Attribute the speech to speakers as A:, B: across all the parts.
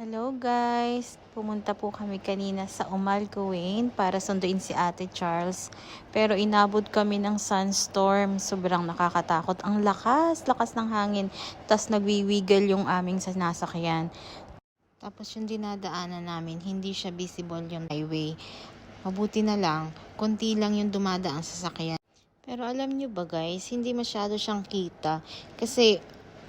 A: Hello guys! Pumunta po kami kanina sa Umal Kuwain para sunduin si Ate Charles. Pero inabot kami ng sunstorm. Sobrang nakakatakot. Ang lakas, lakas ng hangin. Tapos nagwiwiggle yung aming sinasakyan. Tapos yung dinadaanan namin, hindi siya visible yung highway. Mabuti na lang, konti lang yung dumadaang sasakyan. Pero alam nyo ba guys, hindi masyado siyang kita. Kasi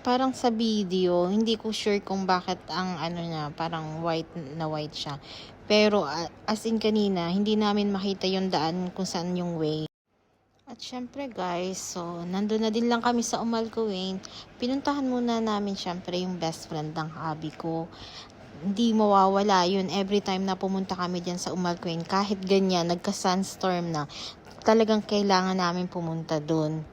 A: parang sa video, hindi ko sure kung bakit ang ano niya, parang white na white siya. Pero as in kanina, hindi namin makita yung daan kung saan yung way. At syempre guys, so nandun na din lang kami sa Umal Kuwain. Pinuntahan muna namin syempre yung best friend ng hobby ko. Hindi mawawala yun every time na pumunta kami dyan sa Umal Kuwain. Kahit ganyan, nagka-sunstorm na, talagang kailangan namin pumunta dun.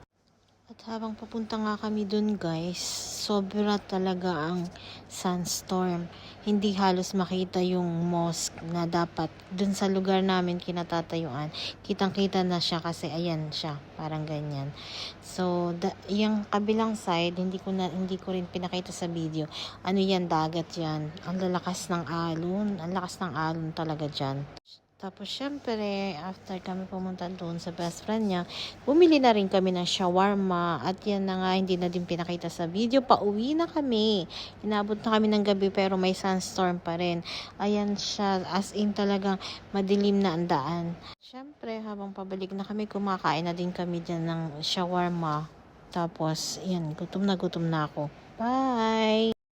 A: At habang papunta nga kami dun guys, sobra talaga ang sunstorm. Hindi halos makita yung mosque na dapat dun sa lugar namin kinatatayuan. Kitang-kita na siya kasi ayan siya, parang ganyan. So, da, yung kabilang side, hindi ko na hindi ko rin pinakita sa video. Ano yan, dagat yan. Ang lalakas ng alon, ang lakas ng alon talaga diyan. Tapos, syempre, after kami pumunta doon sa best friend niya, bumili na rin kami ng shawarma. At yan na nga, hindi na din pinakita sa video. Pauwi na kami. Inabot na kami ng gabi pero may sunstorm pa rin. Ayan siya, as in talagang madilim na ang daan. Syempre, habang pabalik na kami, kumakain na din kami dyan ng shawarma. Tapos, yan, gutom na gutom na ako. Bye!